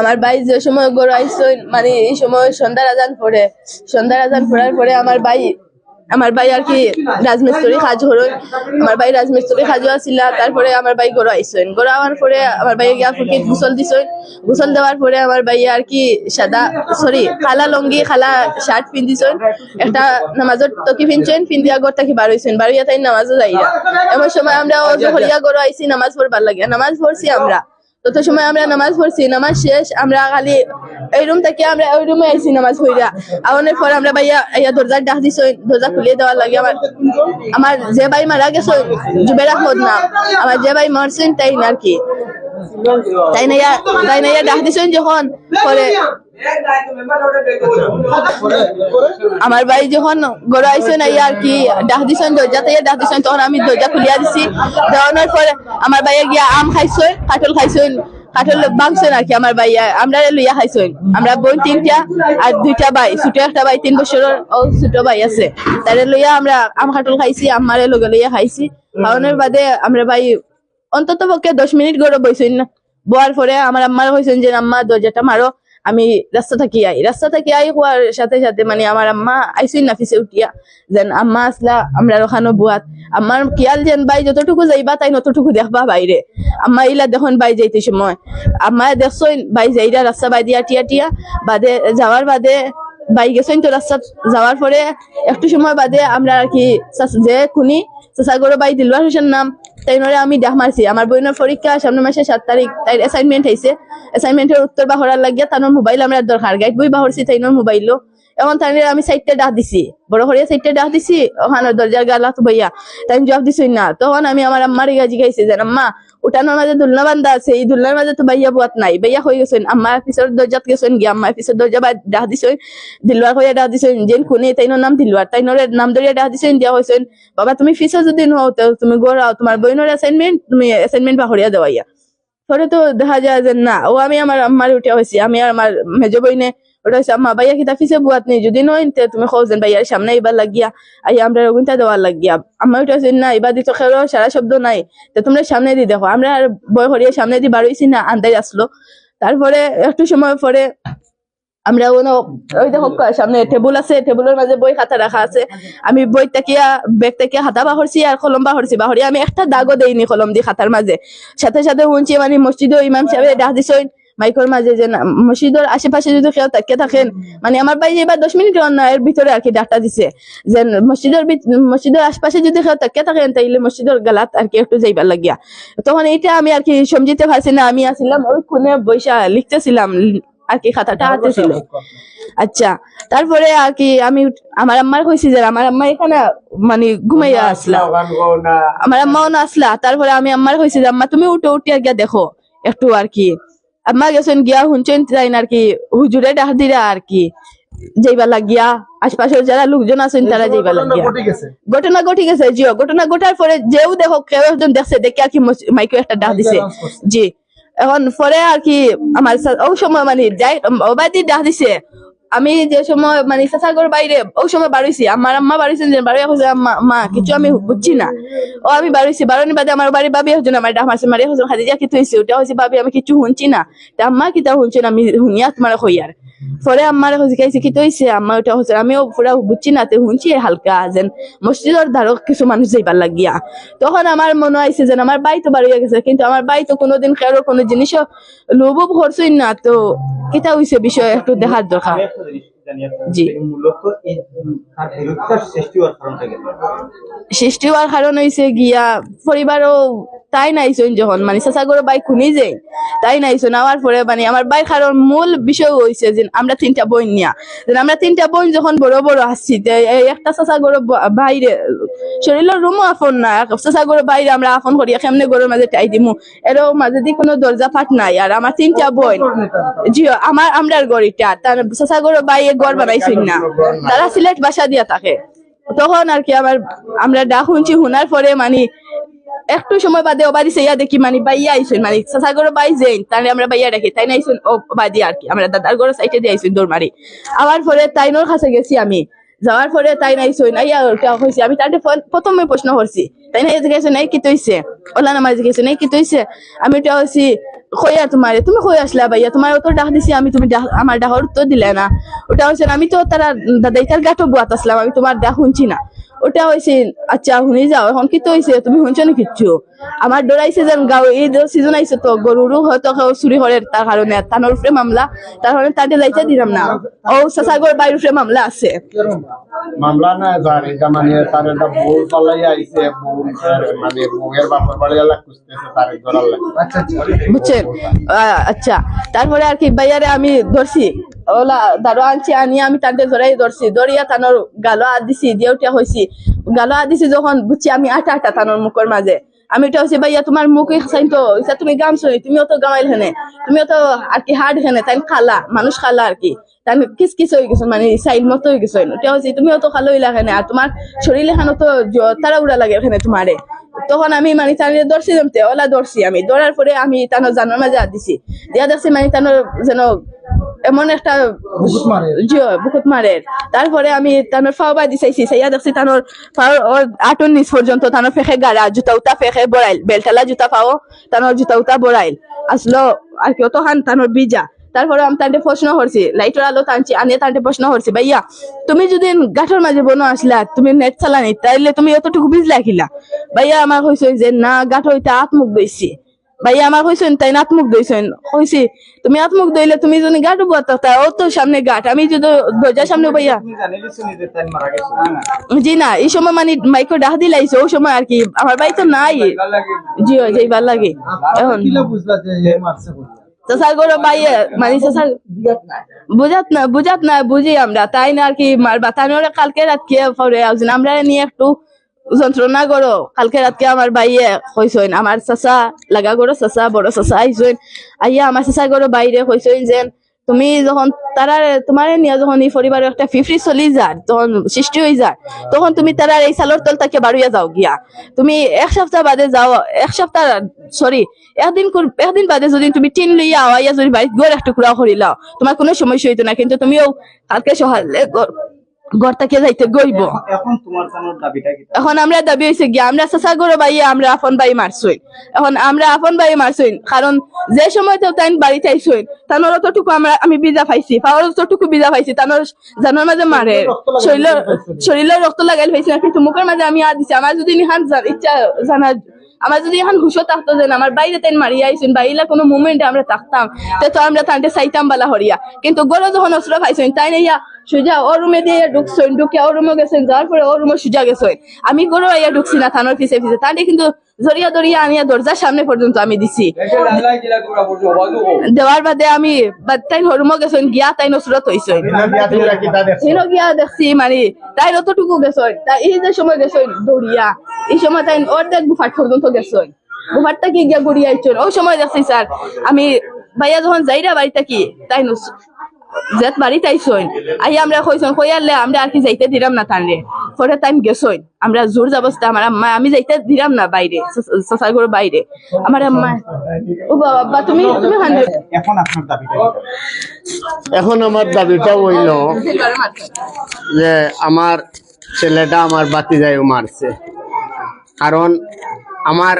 আমার ভাই যে সময় গরু আইসন মানে এই সময় সন্ধ্যার আজান পড়ে। সন্ধ্যার আজান পড়ার পরে আমার ভাই আমার ভাই আর কি রাজমিস্ত্রি কাজ হরই আমার ভাই রাজমিস্ত্রি কাজও আসিল তারপরে আমার ভাই গরু আইসন গরু আওয়ার পরে আমার ভাই গিয়া ফুকিত গোসল দিছন গোসল দেওয়ার পরে আমার ভাই আর কি সাদা সরি খালা লঙ্গি খালা শার্ট পিন্ধিছন একটা নামাজত তকি পিনছেন পিন্ধিয়া ঘর থাকি বার হইছেন বার হইয়া তাই নামাজও যাইরা এমন সময় আমরা হরিয়া গরু আইছি নামাজ পড়বার লাগে নামাজ পড়ছি আমরা। তত সময় আমরা নামাজ পড়ছি, নামাজ শেষ, আমরা খালি এই রুম থেকে আমরা ওই রুমে আইছি নামাজ পড়িয়া। অনেক পর আমরা ভাইয়া ইয়া দরজার ডাক দিছ দরজা খুলিয়ে দেওয়ার লাগে আমার। আমার যে ভাই মারা গেছে জুবের আহমদ না, আমার যে ভাই মারছেন তাই না আর কি। তাই না তাই না ইয়া ডাক দিছেন যখন, পরে আমার ভাই যখন গড় আইসেন আর কি ডাক দিছেন দরজাতে ডাক দিছেন, তখন আমি দরজা খুলিয়া দিছি। দেওয়ানোর পরে আমার ভাইয়া গিয়া আম খাইছেন কাঠল খাইছেন কাঠল বাংছেন আর কি আমার ভাইয়া, আমরা লইয়া খাইছেন আমরা বোন তিনটা আর দুইটা ভাই, ছোট একটা ভাই তিন বছরের, ও ছোট ভাই আছে। তারে লইয়া আমরা আম, কাঠল খাইছি আমারে লগে লইয়া খাইছি। খাওয়ানোর বাদে আমরা ভাই অন্তত পক্ষে দশ মিনিট গড়ে বইছেন না। বোয়ার পরে আমার আম্মার কইছেন যে, আম্মা, দরজাটা মারো। আমি রাস্তা থাকি আই, রাস্তা থাকি আই হওয়ার সাথে সাথে মানে আমার আম্মা আইসুই নাফিসে উঠিয়া। যেন আম্মা আসলা আমরা রখানো বুয়াত আমার কিয়াল যেন বাই, যতটুকু যাইবা তাই নতটুকু দেখবা বাইরে আম্মা ইলা দেখুন বাই যাইতে সময় আম্মা দেখছইন বাই যাইরা রাস্তা বাই দিয়া টিয়া টিয়া। বাদে যাওয়ার বাদে বাই গেছেন তো রাস্তা যাওয়ার পরে একটু সময় বাদে আমরা আর কি যে খুনি চাচাগড় বাই দিলওয়ার হোসেন নাম। তাই নরে আমি ডাক মারছি। আমার বইনের পরীক্ষা সামনে মাসে সাত তারিখ তাই অ্যাসাইনমেন্ট হয়েছে অ্যাসাইনমেন্টের উত্তর বাহরার লাগিয়া তানোর মোবাইল আমরা দরকার। গাইড বই বাহরছি তাইনোর মোবাইলও এখন তাই আমি সাইডটা ডাক দিছি। বড় হরিয়া সাইডটা ডাক দিছি, ওখানে দরজার গালা তো ভাইয়া তাই জবাব দিছই না। তখন আমি আমার আম্মার গাজি গাইছি যে, আম্মা, উঠানোর মাঝে দুলনা বান্ধা আছে, এই দুলনার মাঝে তো ভাইয়া বুয়াত নাই। ভাইয়া হয়ে গেছেন, আম্মা পিছর দরজাত গেছেন গিয়া আম্মা পিছর দরজা বা ডাক দিছই দিলওয়ার হইয়া ডাক দিছই যেন খুনি তাইনোর নাম দিলওয়ার, তাইনোর নাম ধরিয়া ডাক দিছই দিয়া হয়েছেন বাবা, তুমি ফিসে যদি নও তুমি গড়াও তোমার বইনের অ্যাসাইনমেন্ট তুমি অ্যাসাইনমেন্ট বাহরিয়া দেওয়াইয়া। পরে তো দেখা যায় যে না, ও আমি আমার আম্মার উঠে হয়েছি আমি আর আমার মেজ বইনে ওটা হয়েছে আম্মা ভাইয়া কিতা ফিসে বুয়াত নেই যদি নয় তুমি খোঁজেন ভাইয়ার সামনে এবার লাগিয়া আই আমরা রগুনটা দেওয়ার লাগিয়া আম্মা উঠে হয়েছে না এবার দিত খেলো সারা শব্দ নাই তো তোমরা সামনে দি দেখো আমরা আর বই হরিয়া সামনে দি বাড়ইছি না আন্দাজ আসলো তারপরে একটু সময় পরে আমরা ওই দেখো সামনে টেবুল আছে টেবুলের মাঝে বই খাতা রাখা আছে আমি বই তাকিয়া বেগ তাকিয়া হাতা বাহরছি আর কলম বাহরছি বাহরি আমি একটা দাগও দেইনি কলম দি খাতার মাঝে সাথে সাথে শুনছি মানে মসজিদও ইমাম সাহেব ডাক দিছেন মাইকর মাঝে যে মসজিদের আশেপাশে যদি কেউ তাকিয়ে থাকেন মানে আমার ভাই এবার দশ মিনিট এর ভিতরে আর কি ডাকটা দিছে। যে মসজিদের মসজিদের আশপাশে যদি কেউ তাকিয়ে থাকেন তাইলে মসজিদের গালাত আর কি একটু যাইবার লাগিয়া। তখন এইটা আমি আর কি সমঝিতে পারছি না আমি আসিলাম ওই কোনে বৈশা লিখতেছিলাম আর কি খাতাটা হাতে ছিল আচ্ছা তারপরে আর কি আমি আমার আম্মার কইছি যে আমার আম্মা এখানে মানে ঘুমাইয়া আসলা আমার আম্মাও না। আসলা তারপরে আমি আম্মার কইছি যে আম্মা তুমি উঠে উঠিয়া গিয়া দেখো একটু আর কি আম্মা গেছেন গিয়া শুনছেন তাই আর কি হুজুরে ডাক দিরা আর কি যাইবা লাগিয়া আশপাশের যারা লোকজন আছেন তারা যাইবা লাগিয়া ঘটনা ঘটি গেছে জিও ঘটনা ঘটার পরে যেও দেখো কেউ একজন দেখছে দেখে আর কি মাইকে একটা ডাক দিছে জি এখন পরে আর কি আমার ও সময় মানে যাই ওবাদি ডাক দিছে আমি যে সময় মানে সাসাগর বাইরে, ওই সময় বাড়িছি। আমার আম্মা বাড়িছেন যে, বাড়ি হচ্ছে মা, কিছু আমি বুঝছি না। ও আমি বাড়িছি বারোনি বাদে আমার বাড়ি বাবি হচ্ছে আমার ডাক মারছে মারি হচ্ছে খাদিজা কি হয়েছে ওটা হচ্ছে বাবি, আমি কিছু শুনছি না। তা আম্মা কিতা শুনছি না, আমি শুনিয়া তোমার হইয়ার পরে আম্মার শিখাইছে কি তৈছে আম্মা ওটা হচ্ছে আমিও পুরা বুঝছি না তে শুনছি হালকা যেন মসজিদের ধারক কিছু মানুষ যাইবার লাগিয়া। তখন আমার মনে হয়েছে যেন আমার বাই তো বাড়ি গেছে কিন্তু আমার বাই তো কোনোদিন কারও কোনো জিনিসও লোভ করছই না তো কিতা হইছে বিষয় একটু দেখার দরকার? সৃষ্টি হওয়ার কারণ হইছে গিয়া পরিবারও তাই নাইছেন যখন মানে চাচাগর বাই খুনি যে, তাই নাইছেন। আওয়ার পরে মানে আমার বাই কারণ মূল বিষয় হইছে যে আমরা তিনটা বোন নিয়া। আমরা তিনটা বোন যখন বড় বড় আসছি একটা চাচাগর বাইরে শরীরের রুমও আফন না চাচাগর বাইরে আমরা আফন করি কেমনে গরুর মাঝে টাই দিমু। এরও মাঝে দি কোনো দরজা ফাট নাই। আর আমার তিনটা বোন জি আমার আমরার গড়িটা তার চাচাগর বাইরে গড় বানাইছেন না। তারা সিলেট বাসা দিয়া থাকে। তখন আর কি আমার আমরা ডাক শুনছি শোনার পরে মানে একটু সময় বাদে ওবাদি সেয়া দেখি মানে বাইয়া আইসুন মানে সাসাগর বাই যেন তাহলে আমরা বাইয়া দেখি তাই না আইসুন? ও বাদি আর কি, আমরা দাদার ঘর সাইডে দিয়ে আইসুন দৌড় মারি। আবার পরে তাইনোর কাছে গেছি আমি। যাওয়ার পরে তাই নাই সই নাই হয়েছে আমি ফোন- প্রথমে প্রশ্ন করছি, তাই না জিজ্ঞাসা নাই কি তৈছে? ওলা নামাজ জিজ্ঞাসা নাই কি তৈছে? আমি ওটা হয়েছি কইয়া তোমারে, তুমি কই আসলা ভাইয়া? তোমার অত ডাক দিছি, আমি তুমি আমার ডাকর উত্তর দিলে না। ওটা হয়েছে আমি তো তারা দাদাই তার গাটো বুয়াত আসলাম, আমি তোমার ডাক শুনছি না। ওটা হয়েছে আচ্ছা শুনি যাও এখন কি তো হয়েছে তুমি শুনছো না কিচ্ছু? আমার ডরাইছে যেন গাঁও এই সিজন আইছে তো গরুরও হয়তো চুরি করে তার কারণে তানোর উপরে মামলা তার কারণে তাদের যাইতে দিলাম না ও সাসাগর বাইর উপরে মামলা আছে। মামলা না যার মানে তার একটা বউ পালাই আইছে মানে বউয়ের বাপের বাড়ি এলাকা খুঁজতেছে তার ধরার লাগে। আচ্ছা আচ্ছা। বুঝছেন আহ, আচ্ছা তারপরে আর কি বাইয়ারে আমি ধরছি আনছি, আনি, আমি তাদের ধরাই ধরছি ধরিয়া তানোর গালো হাত দিছি হয়েছি গালো যখন বুঝছি আমি আটা আটা তানোর মুখের মাঝে আমি হচ্ছে ভাইয়া তোমার তো তুমি গাম শুনি গামাইল হেনে। আর কি হেনে তাই খালা মানুষ খালা আর কি। তাই কিস কিস হয়ে গেছো মানে সাইল মতো হয়ে গেছো তো খালো ইলা হেনে আর তোমার শরীরে খানো তো তারা উড়া লাগে এখানে তোমারে তখন আমি মানে তানে দর্শি জমতে ওলা দর্শি আমি। দৌড়ার পরে আমি তানো জানার মাঝে হাত দিছি দিয়া দেখছি মানে তানো যেন এমন একটা বুকুত মারে। তারপরে আমি তানোর ফাও বাই দিছাইছি। সাইয়া দেখছি তানোর ফাও ওর আটন নিচ পর্যন্ত তানোর ফেখে গাড়া জুতা উতা ফেখে বড়াইল। বেলটালা জুতা ফাও তানোর জুতা উতা বড়াইল। আসলো আর কি অত হান তানোর বিজা। তারপরে আমি তান্ডে প্রশ্ন করছি লাইটের আলো টানছি আনিয়ে তান্ডে প্রশ্ন করছি ভাইয়া তুমি যদি গাঠর মাঝে বনো আসলা তুমি নেট চালানি তাইলে তুমি অতটুকু বিজলা খিলা ভাইয়া আমার কইছে যে না গাঠর হইতে আত্মুখ দইছি ভাইয়া আমার কইছেন তাই না আত্মুখ দইছেন কইছি তুমি আত্মুখ দইলে তুমি যদি গাঠ বুয়াতা তা ও তো সামনে গাঠ আমি যদি দরজার সামনে ভাইয়া তাই জি না এই সময় মানে মাইকো ডাক দিলাইছে ওই সময় আর কি। আমার বাড়ি তো নাই। জি জি ভালো লাগে। এখন কিলা বুঝলা যে হে মারছে বলে চাষার গরো বাইয়ে মানে বুঝাত না বুঝাত না বুঝি আমরা। তাই না আর কি মারবা তাই কালকে রাত কে পরে আমরা নিয়ে একটু যন্ত্রণা করো কালকে রাতকে আমার বাইয়ে কইসইন আমার চাচা, লাগা করো চাচা, বড় চাচা আইসইন আইয়া আমার চাচা করো বাইরে কইসইন যেন, তুমি যখন তারা তোমার নিয়ে যখন এই পরিবারের একটা ফিফরি চলি যায় তখন সৃষ্টি হয়ে যায় তখন তুমি তারা এই সালোর তল তাকে বাড়িয়ে যাও গিয়া। তুমি এক সপ্তাহ বাদে যাও, এক সপ্তাহ সরি একদিন একদিন বাদে যদি তুমি টিন লইয়া আওয়াইয়া যদি বাড়িত গড় এক টুকরা করিলাও তোমার কোনো সমস্যা হইতো না, কিন্তু তুমিও কালকে সকালে থেকে যাইতে গইব। এখন তোমার জানার দাবিটা কি? এখন আমরা দাবি হয়েছে গিয়া আমরা বাই আমরা বাই মারছই এখন আমরা বাই মারছই কারণ যে সময় তো তাই বাড়িতে তানোর অতটুকু আমরা আমি বিজা পাইছি পাওয়ার অতটুকু বিজা পাইছি তানোর জানার মাঝে মারে। শরীর শরীরের রক্ত লাগাইল পাইছি না কিন্তু মুখের মাঝে আমি হাত দিছি। আমার যদি নিহান ইচ্ছা জানা আমার যদি এখন হুশো থাকতো যে না, আমার বাইরে তাই মারিয়া আইসুন বাইরে কোনো মুভমেন্টে আমরা থাকতাম তে আমরা তান্তে চাইতাম বালা হরিয়া। কিন্তু গরো যখন অস্ত্র পাইছেন তাই নাইয়া সুজা ও রুমে দিয়ে ঢুকছেন ঢুকে ও রুমে গেছেন যাওয়ার পরে ও রুমে সুজা গেছেন আমি গরো আইয়া ঢুকছি না থানোর পিছে পিছে তান্তে কিন্তু জড়িয়া দড়িয়া আনিয়া দরজার সামনে পর্যন্ত আমি দিছি। দেওয়ার বাদে আমি তাই হরুমো গেছেন গিয়া তাই নসরত হিরো গিয়া দেখছি? মানে তাই অতটুকু গেছই তাই এই যে সময় গেছই দৌড়িয়া এই সময় তাই অর্ধেক গুফাট পর্যন্ত গেছই গুফাটটা কি গিয়া গড়িয়া আইছন ওই সময় দেখছি স্যার আমি ভাইয়া যখন যাইরা বাড়িটা কি তাই জেত বাড়িতে আইছইন আই আমরা কইছন কইয়ালে আমরা আর কি যাইতে দিলাম না তানরে। পরে টাইম গেছইন। আমরা জোর যাবস্তা আমার আম্মা আমি যাইতে দিলাম না বাইরে সসার ঘর বাইরে। আমার আম্মা ও বাবা তুমি তুমি এখন আপনার দাবিটা এখন আমার দাবিটা হইল যে আমার ছেলেটা আমার বাতি যাই মারছে। কারণ আমার